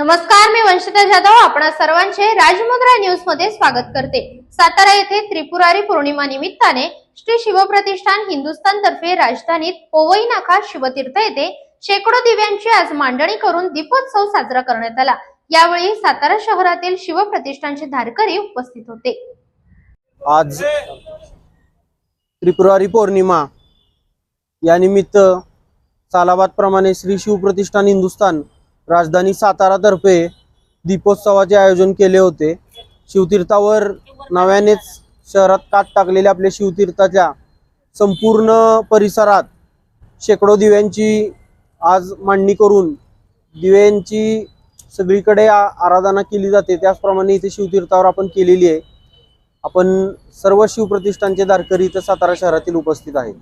नमस्कार मी वंशिता जाधव. आपणा सर्वांचे राजमुद्रा न्यूजमध्ये स्वागत करते. सातारा येथे त्रिपुरारी पौर्णिमा निमित्ताने श्री शिवप्रतिष्ठान हिंदुस्थान तर्फे राजधानीत पोवई नाका शिवतीर्थ येथे शेकडो दिव्यांची आज मांडणी करून दीपोत्सव साजरा करण्यात आला. यावेळी सातारा शहरातील शिवप्रतिष्ठानचे धारकरी उपस्थित होते. आज त्रिपुरारी पौर्णिमा या निमित्त सालाबाद प्रमाणे श्री शिवप्रतिष्ठान हिंदुस्थान राजधानी सातारातर्फे दीपोत्सवाचे आयोजन केले होते. शिवतीर्थावर नव्यानेच शहरात कात टाकलेले आपल्या शिवतीर्थाच्या संपूर्ण परिसरात शेकडो दिव्यांची आज मांडणी करून दिव्यांची सगळीकडे आराधना केली जाते. त्याचप्रमाणे इथे शिवतीर्थावर आपण केलेली आहे. आपण सर्व शिवप्रतिष्ठानचे धारकरी इथं सातारा शहरातील उपस्थित आहेत.